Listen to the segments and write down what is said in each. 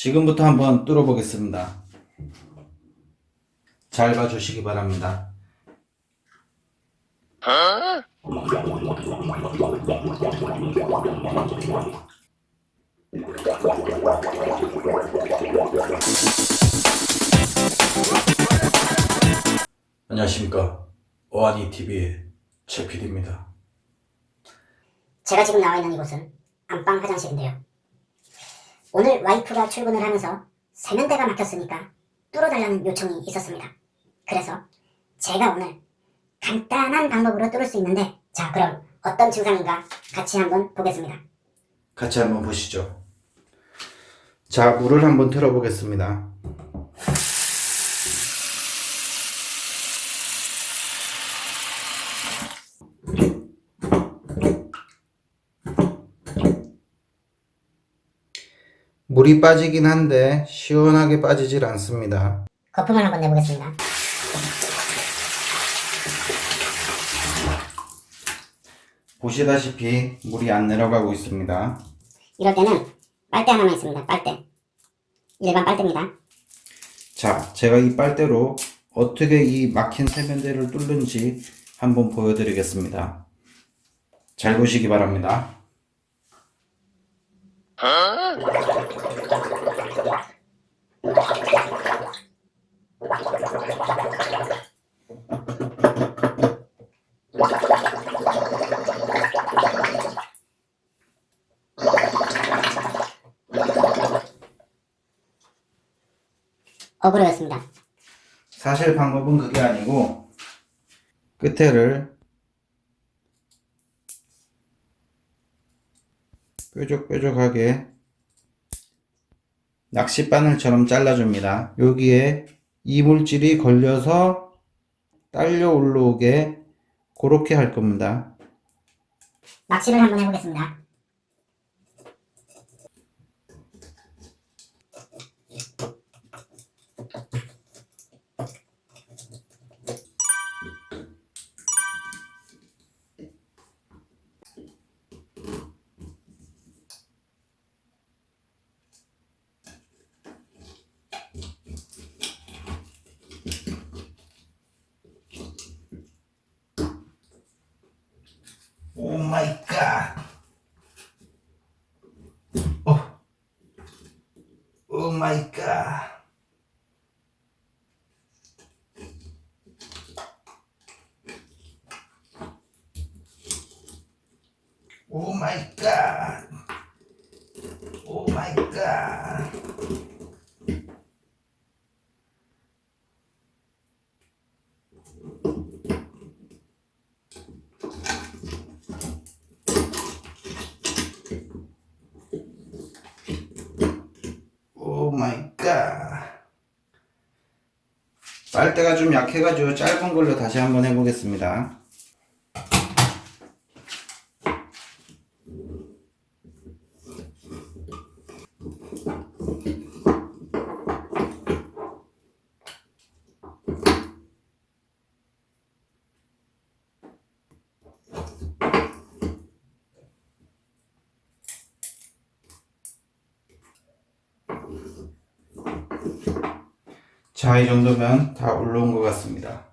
지금부터 한번 뚫어 보겠습니다. 잘 봐주시기 바랍니다. 안녕하십니까. 오아니 TV의 최 PD입니다. 제가 지금 나와 있는 이곳은 안방 화장실인데요. 오늘 와이프가 출근을 하면서 세면대가 막혔으니까 뚫어달라는 요청이 있었습니다. 그래서 제가 오늘 간단한 방법으로 뚫을 수 있는데 자 그럼 어떤 증상인가 같이 한번 보겠습니다. 같이 한번 보시죠. 자, 물을 한번 틀어보겠습니다. 물이 빠지긴 한데 시원하게 빠지질 않습니다. 거품을 한번 내보겠습니다. 보시다시피 물이 안 내려가고 있습니다. 이럴 때는 빨대 하나만 있습니다. 빨대. 일반 빨대입니다. 자, 제가 이 빨대로 어떻게 이 막힌 세면대를 뚫는지 한번 보여드리겠습니다. 잘 보시기 바랍니다. 어그로였습니다. 사실 방법은 그게 아니고 끝에를 뾰족뾰족하게 낚싯바늘처럼 잘라줍니다. 여기에 이물질이 걸려서 딸려 올라오게 그렇게 할 겁니다. 낚시를 한번 해보겠습니다. 오 마이 갓. 어. 오 마이 갓. 오 마이 갓. 오 마이 갓. 오 마이 갓. 빨대가 좀 약해가지고 짧은 걸로 다시 한번 해보겠습니다. 자, 이 정도면 다 올라온 것 같습니다.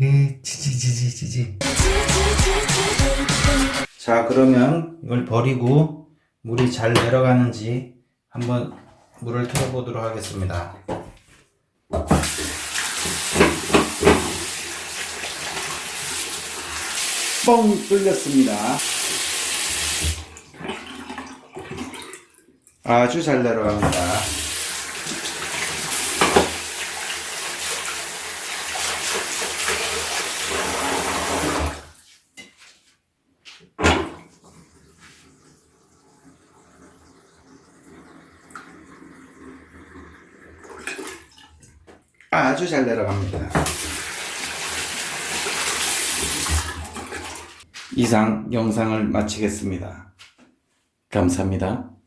에, 지지지지지지. 자, 그러면 이걸 버리고 물이 잘 내려가는지 한번 물을 틀어보도록 하겠습니다. 뻥 뚫렸습니다. 아주 잘 내려갑니다. 아주 잘 내려갑니다. 이상 영상을 마치겠습니다. 감사합니다.